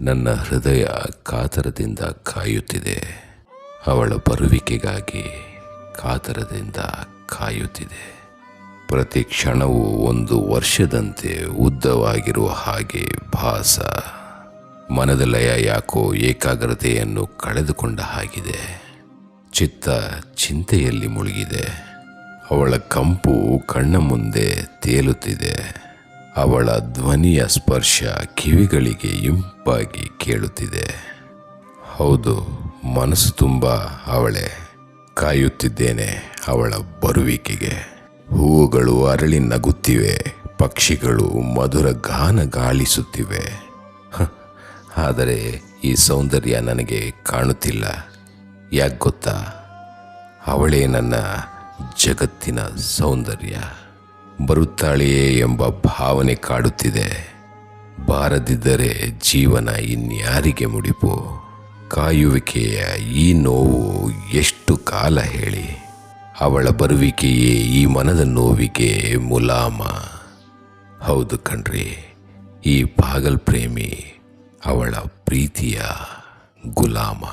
ನನ್ನ ಹೃದಯ ಕಾತರದಿಂದ ಕಾಯುತ್ತಿದೆ. ಅವಳ ಬರುವಿಕೆಗಾಗಿ ಕಾತರದಿಂದ ಕಾಯುತ್ತಿದೆ. ಪ್ರತಿ ಕ್ಷಣವೂ ಒಂದು ವರ್ಷದಂತೆ ಉದ್ದವಾಗಿರುವ ಹಾಗೆ ಭಾಸ. ಮನದ ಲಯ ಯಾಕೋ ಏಕಾಗ್ರತೆಯನ್ನು ಕಳೆದುಕೊಂಡ ಹಾಗಿದೆ. ಚಿತ್ತ ಚಿಂತೆಯಲ್ಲಿ ಮುಳುಗಿದೆ. ಅವಳ ಕಂಪು ಕಣ್ಣ ಮುಂದೆ ತೇಲುತ್ತಿದೆ. ಅವಳ ಧ್ವನಿಯ ಸ್ಪರ್ಶ ಕಿವಿಗಳಿಗೆ ಇಂಪಾಗಿ ಕೇಳುತ್ತಿದೆ. ಹೌದು, ಮನಸ್ಸು ತುಂಬ ಅವಳೆ. ಕಾಯುತ್ತಿದ್ದೇನೆ ಅವಳ ಬರುವಿಕೆಗೆ. ಹೂವುಗಳು ಅರಳಿ ನಗುತ್ತಿವೆ, ಪಕ್ಷಿಗಳು ಮಧುರ ಗಾನ ಗಾಳಿಸುತ್ತಿವೆ. ಆದರೆ ಈ ಸೌಂದರ್ಯ ನನಗೆ ಕಾಣುತ್ತಿಲ್ಲ. ಯಾಕೆ ಗೊತ್ತಾ? ಅವಳೇ ನನ್ನ ಜಗತ್ತಿನ ಸೌಂದರ್ಯ. ಬರುತ್ತಾಳೆಯೇ ಎಂಬ ಭಾವನೆ ಕಾಡುತ್ತಿದೆ. ಬಾರದಿದ್ದರೆ ಜೀವನ ಇನ್ಯಾರಿಗೆ ಮುಡಿಪು? ಕಾಯುವಿಕೆಯ ಈ ನೋವು ಎಷ್ಟು ಕಾಲ ಹೇಳಿ? ಅವಳ ಬರುವಿಕೆಯೇ ಈ ಮನದ ನೋವಿಗೆ ಮುಲಾಮ. ಹೌದು ಕಣ್ರಿ, ಈ ಪಾಗಲ್ ಪ್ರೇಮಿ ಅವಳ ಪ್ರೀತಿಯ ಗುಲಾಮ.